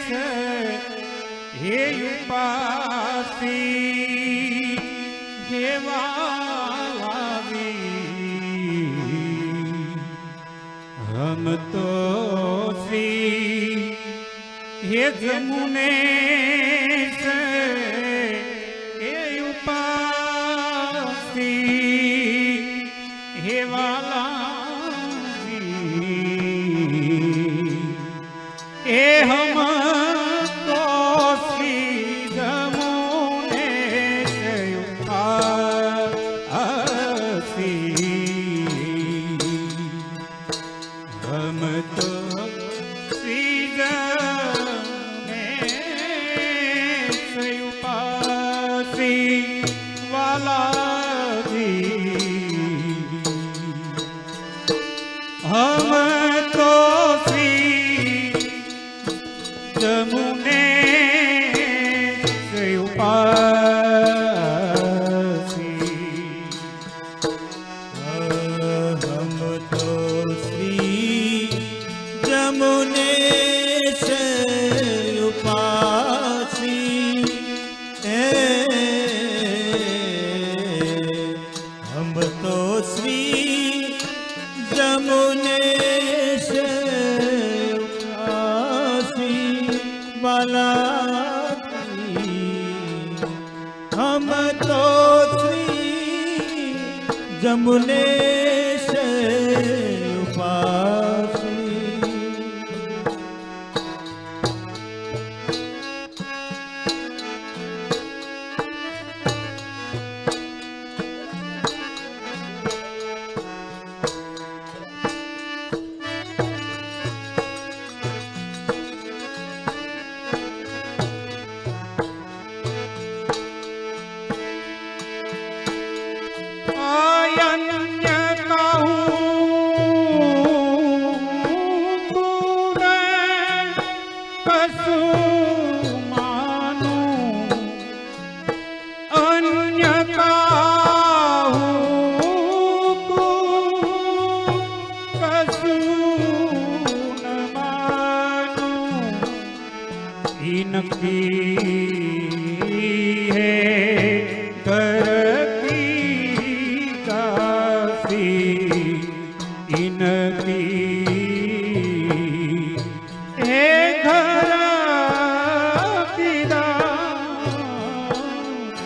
છે હે ઉપાસી હે વાલાવી હમ તો શ્રી હે જમુને હે ઉપાસી હે વાલાજી એ હમ તો છે ઉપાસી હમ તો શ્રીજને ઉપાસી વાલાજી माला हम तो श्री जमुने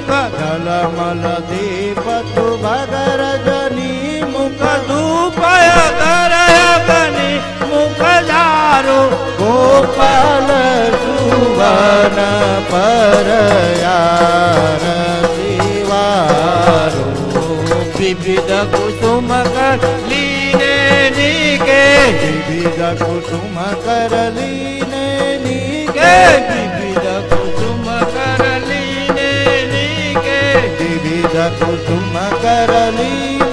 મુખ ધલમલ દીપ તુભગ રજની મુખ ધૂપય તરગની મુખ ધારો ગોપાલ સુવન પરયાર વિવિધ કુસુમ લીને નિકે વિવિધ કુસુમ કરલીને નિકે વિવિધ કુસુમ કરલીને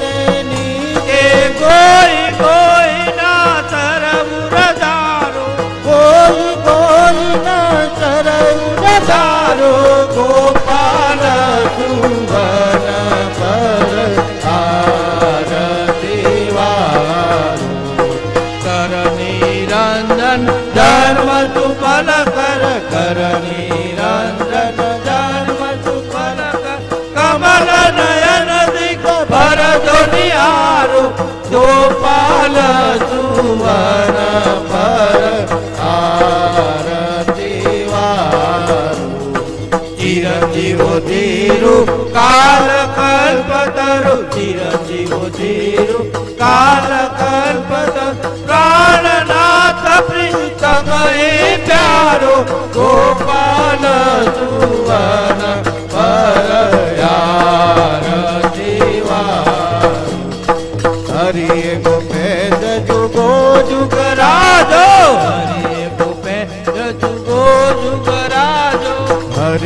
गोपाल सुमन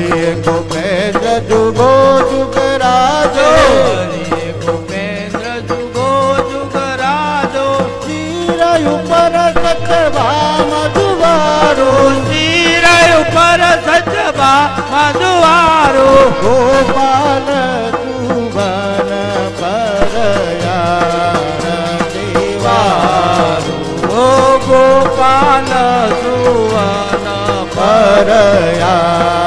હરિએ ગોપેન્દ્ર જુગો જુગ રાજો હરિએ ગોપેન્દ્ર જુગો જુગ રાજો ચિરાય ઉપર સચવા મધુવારો ચિરાય ઉપર સચવા મધુવારો ગોપાલ સુવન પરયાર દેવારો ગોપાલ પરયાર